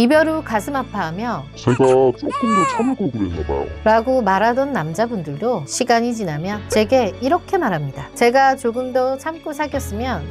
이별 후 가슴 아파하며 제가 조금 더 참을 걸 그랬나 봐요. 라고 말하던 남자분들도 시간이 지나면 제게 이렇게 말합니다. 제가 조금 더 참고 사귀었으면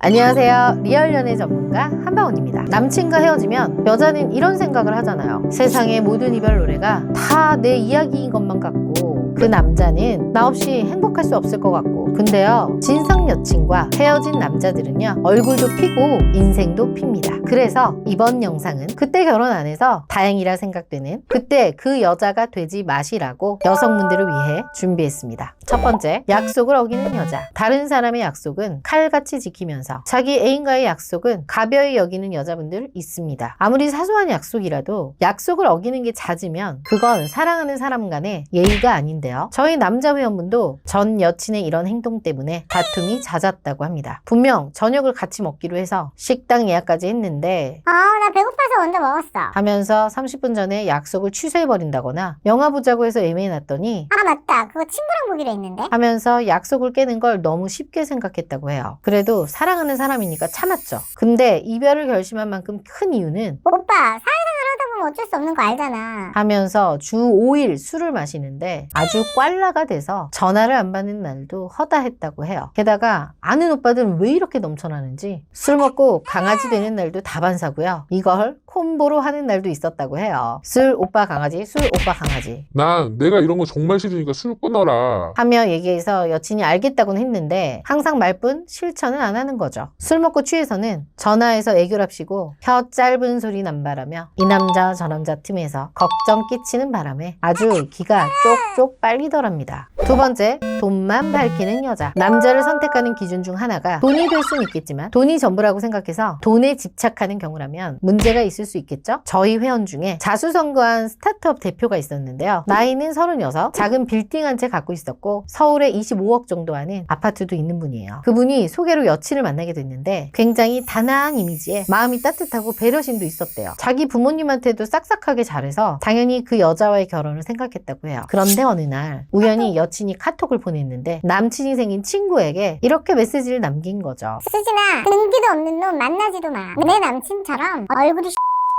안녕하세요. 리얼 연애 전문가 한바원입니다. 남친과 헤어지면 여자는 이런 생각을 하잖아요. 세상의 모든 이별 노래가 다 내 이야기인 것만 같고 그 남자는 나 없이 행복할 수 없을 것 같고 근데요 진상 여친과 헤어진 남자들은요 얼굴도 피고 인생도 핍니다. 그래서 이번 영상은 그때 결혼 안 해서 다행이라 생각되는 그때 그 여자가 되지 마시라고 여성분들을 위해 준비했습니다. 첫 번째, 약속을 어기는 여자. 다른 사람의 약속은 칼같이 지키면서 자기 애인과의 약속은 가벼이 여기는 여자분들 있습니다. 아무리 사소한 약속이라도 약속을 어기는 게 잦으면 그건 사랑하는 사람 간의 예의가 아닌데요. 저희 남자 회원분도 전 여친의 이런 행동 때문에 다툼이 잦았다고 합니다. 분명 저녁을 같이 먹기로 해서 식당 예약까지 했는데 아, 나 배고파서 먼저 먹었어. 하면서 30분 전에 약속을 취소해버린다거나 영화 보자고 해서 애매해놨더니 아, 맞다. 그거 친구랑 보기로 했는데. 하면서 약속을 깨는 걸 너무 쉽게 생각했다고 해요. 그래도 사랑하는 사람이니까 참았죠. 근데 이별을 결심한 만큼 큰 이유는 오빠, 사회 하다 보면 어쩔 수 없는 거 알잖아. 하면서 주 5일 술을 마시는데 아주 꽐라가 돼서 전화를 안 받는 날도 허다했다고 해요. 게다가 아는 오빠들은 왜 이렇게 넘쳐나는지 술 먹고 강아지 되는 날도 다반사고요. 이걸 콤보로 하는 날도 있었다고 해요. 술 오빠 강아지, 술 오빠 강아지. 난 내가 이런 거 정말 싫으니까 술 끊어라. 하며 얘기해서 여친이 알겠다고는 했는데 항상 말뿐 실천은 안 하는 거죠. 술 먹고 취해서는 전화해서 애교랍시고 혀 짧은 소리 남발하며 이 남자 저 남자 틈에서 걱정 끼치는 바람에 아주 기가 쪽쪽 빨리더랍니다. 두 번째, 돈만 밝히는 여자. 남자를 선택하는 기준 중 하나가 돈이 될 수는 있겠지만 돈이 전부라고 생각해서 돈에 집착하는 경우라면 문제가 있을 수 있겠죠? 저희 회원 중에 자수성가한 스타트업 대표가 있었는데요. 나이는 36, 작은 빌딩 한 채 갖고 있었고 서울에 25억 정도 하는 아파트도 있는 분이에요. 그분이 소개로 여친을 만나게 됐는데 굉장히 단아한 이미지에 마음이 따뜻하고 배려심도 있었대요. 자기 부모님한테도 싹싹하게 잘해서 당연히 그 여자와의 결혼을 생각했다고 해요. 그런데 어느 날 우연히 여친이 카톡을 보냈는데 남친이 생긴 친구에게 이렇게 메시지를 남긴 거죠. 수진아, 등기도 없는 놈 만나지도 마. 내 남친처럼 얼굴이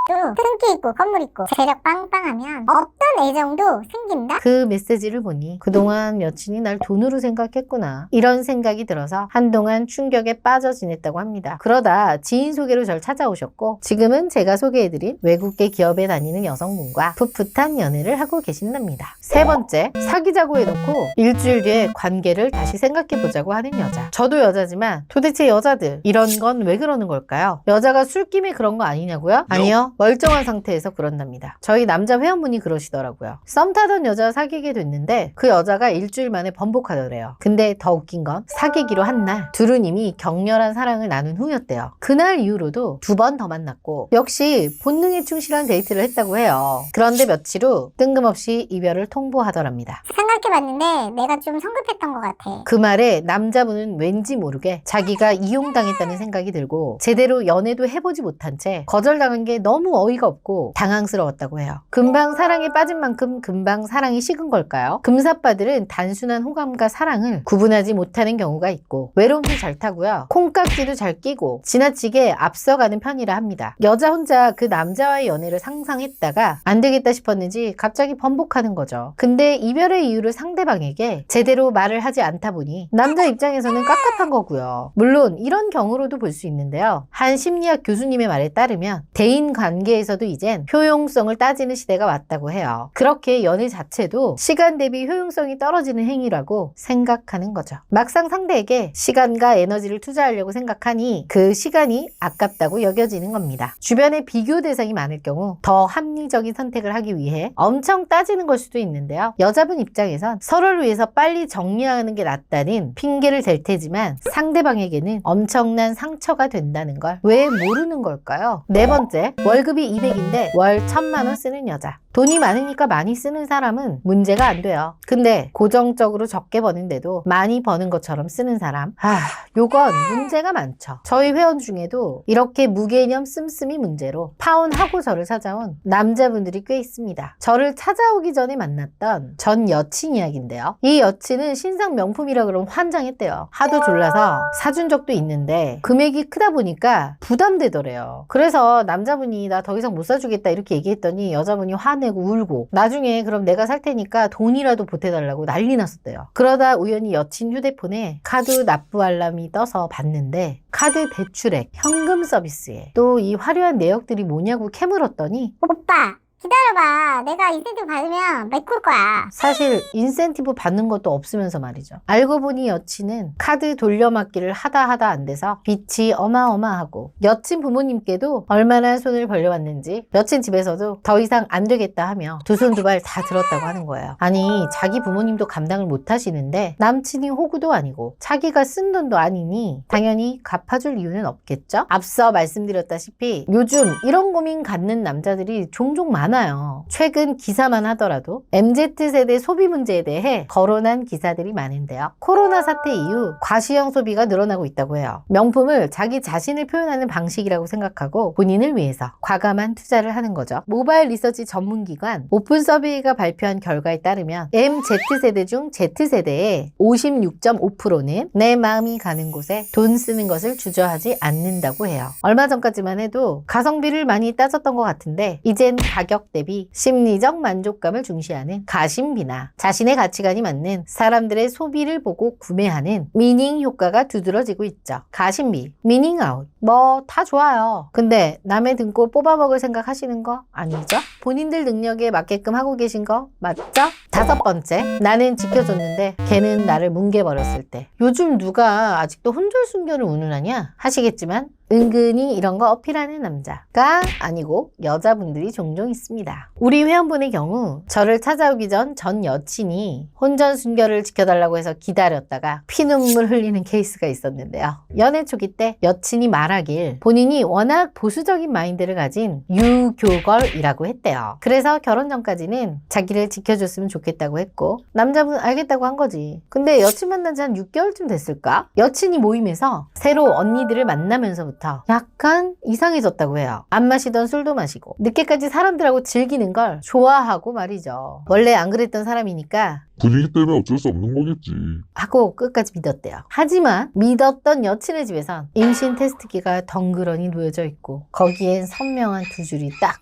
도 등기 있고 건물 있고 재력 빵빵하면 없던 애정도 생긴다? 그 메시지를 보니 그동안 여친이 날 돈으로 생각했구나. 이런 생각이 들어서 한동안 충격에 빠져 지냈다고 합니다. 그러다 지인 소개로 절 찾아오셨고 지금은 제가 소개해드린 외국계 기업에 다니는 여성분과 풋풋한 연애를 하고 계신답니다. 세 번째, 사귀자고 해놓고 일주일 뒤에 관계를 다시 생각해보자고 하는 여자. 저도 여자지만 도대체 여자들 이런 건 왜 그러는 걸까요? 여자가 술김에 그런 거 아니냐고요? 아니요. 멀쩡한 상태에서 그런답니다. 저희 남자 회원분이 그러시더라고요. 썸 타던 여자 사귀게 됐는데 그 여자가 일주일 만에 번복하더래요. 근데 더 웃긴 건 사귀기로 한 날 둘은 이미 격렬한 사랑을 나눈 후였대요. 그날 이후로도 두 번 더 만났고 역시 본능에 충실한 데이트를 했다고 해요. 그런데 며칠 후 뜬금없이 이별을 통보하더랍니다. 생각해봤는데 내가 좀 성급했던 것 같아. 그 말에 남자분은 왠지 모르게 자기가 이용당했다는 생각이 들고 제대로 연애도 해보지 못한 채 거절당한 게 너무 어이가 없고 당황스러웠다고 해요. 금방 사랑에 빠진 만큼 금방 사랑이 식은 걸까요? 금사빠들은 단순한 호감과 사랑을 구분하지 못하는 경우가 있고 외로움도 잘 타고요. 콩깍지도 잘 끼고 지나치게 앞서가는 편이라 합니다. 여자 혼자 그 남자와의 연애를 상상했다가 안 되겠다 싶었는지 갑자기 번복하는 거죠. 근데 이별의 이유를 상대방에게 제대로 말을 하지 않다 보니 남자 입장에서는 깝깝한 거고요. 물론 이런 경우로도 볼 수 있는데요. 한 심리학 교수님의 말에 따르면 대인 관계 에서도 이젠 효용성을 따지는 시대가 왔다고 해요. 그렇게 연애 자체도 시간 대비 효용성이 떨어지는 행위라고 생각하는 거죠. 막상 상대에게 시간과 에너지를 투자하려고 생각하니 그 시간이 아깝다고 여겨지는 겁니다. 주변에 비교 대상이 많을 경우 더 합리적인 선택을 하기 위해 엄청 따지는 걸 수도 있는데요. 여자분 입장에선 서로를 위해서 빨리 정리하는 게 낫다는 핑계를 댈 테지만 상대방에게는 엄청난 상처가 된다는 걸 왜 모르는 걸까요? 네 번째, 월 월급이 200인데 월 1000만 원 쓰는 여자. 돈이 많으니까 많이 쓰는 사람은 문제가 안 돼요. 근데 고정적으로 적게 버는데도 많이 버는 것처럼 쓰는 사람. 아, 요건 문제가 많죠. 저희 회원 중에도 이렇게 무개념 씀씀이 문제로 파혼하고 저를 찾아온 남자분들이 꽤 있습니다. 저를 찾아오기 전에 만났던 전 여친 이야기인데요. 이 여친은 신상 명품이라 그러면 환장했대요. 하도 졸라서 사준 적도 있는데 금액이 크다 보니까 부담되더래요. 그래서 남자분이 나더 이상 못 사주겠다 이렇게 얘기했더니 여자분이 화내고 울고 나중에 그럼 내가 살 테니까 돈이라도 보태달라고 난리 났었대요. 그러다 우연히 여친 휴대폰에 카드 납부 알람이 떠서 봤는데 카드 대출액, 현금 서비스에 또 이 화려한 내역들이 뭐냐고 캐물었더니 오빠 기다려봐 내가 인센티브 받으면 메꿀 거야 사실 인센티브 받는 것도 없으면서 말이죠. 알고 보니 여친은 카드 돌려막기를 하다 하다 안 돼서 빚이 어마어마하고 여친 부모님께도 얼마나 손을 벌려왔는지 여친 집에서도 더 이상 안 되겠다 하며 두 손 두 발 다 들었다고 하는 거예요. 아니 자기 부모님도 감당을 못 하시는데 남친이 호구도 아니고 자기가 쓴 돈도 아니니 당연히 갚아줄 이유는 없겠죠? 앞서 말씀드렸다시피 요즘 이런 고민 갖는 남자들이 종종 많아 요. 최근 기사만 하더라도 MZ세대 소비 문제에 대해 거론한 기사들이 많은데요. 코로나 사태 이후 과시형 소비가 늘어나고 있다고 해요. 명품을 자기 자신을 표현하는 방식이라고 생각하고 본인을 위해서 과감한 투자를 하는 거죠. 모바일 리서치 전문기관 오픈 서베이가 발표한 결과에 따르면 MZ세대 중 Z세대의 56.5%는 내 마음이 가는 곳에 돈 쓰는 것을 주저하지 않는다고 해요. 얼마 전까지만 해도 가성비를 많이 따졌던 것 같은데 이젠 가격 대비 심리적 만족감을 중시하는 가심비나 자신의 가치관이 맞는 사람들의 소비를 보고 구매하는 미닝 효과가 두드러지고 있죠. 가심비, 미닝 아웃, 뭐 다 좋아요. 근데 남의 등골 뽑아먹을 생각 하시는 거 아니죠? 본인들 능력에 맞게끔 하고 계신 거 맞죠? 다섯 번째, 나는 지켜줬는데 걔는 나를 뭉개버렸을 때. 요즘 누가 아직도 혼절 순결을 운운하냐? 하시겠지만 은근히 이런 거 어필하는 남자가 아니고 여자분들이 종종 있습니다. 우리 회원분의 경우 저를 찾아오기 전 전 여친이 혼전 순결을 지켜달라고 해서 기다렸다가 피눈물 흘리는 케이스가 있었는데요. 연애 초기 때 여친이 말 하길 본인이 워낙 보수적인 마인드를 가진 유교걸이라고 했대요. 그래서 결혼 전까지는 자기를 지켜줬으면 좋겠다고 했고 남자분 알겠다고 한 거지. 근데 여친 만난 지 한 6개월쯤 됐을까? 여친이 모임에서 새로 언니들을 만나면서부터 약간 이상해졌다고 해요. 안 마시던 술도 마시고 늦게까지 사람들하고 즐기는 걸 좋아하고 말이죠. 원래 안 그랬던 사람이니까 분위기 때문에 어쩔 수 없는 거겠지. 하고 끝까지 믿었대요. 하지만 믿었던 여친의 집에선 임신 테스트기 가 덩그러니 놓여져 있고 거기엔 선명한 두 줄이 딱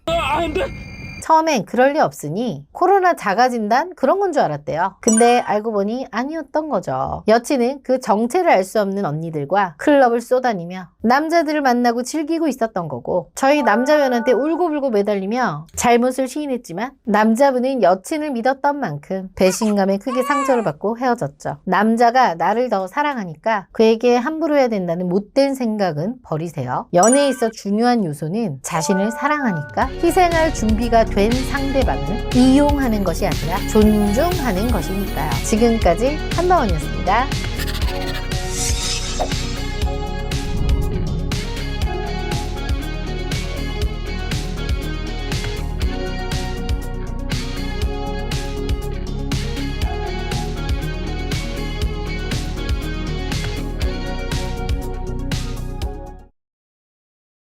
처음엔 그럴 리 없으니 코로나 자가진단 그런 건 줄 알았대요. 근데 알고 보니 아니었던 거죠. 여친은 그 정체를 알 수 없는 언니들과 클럽을 쏘다니며 남자들을 만나고 즐기고 있었던 거고 저희 남자면한테 울고불고 매달리며 잘못을 시인했지만 남자분은 여친을 믿었던 만큼 배신감에 크게 상처를 받고 헤어졌죠. 남자가 나를 더 사랑하니까 그에게 함부로 해야 된다는 못된 생각은 버리세요. 연애에 있어 중요한 요소는 자신을 사랑하니까 희생할 준비가 된 상대방을 이용하는 것이 아니라 존중하는 것이니까요. 지금까지 한나원이었습니다.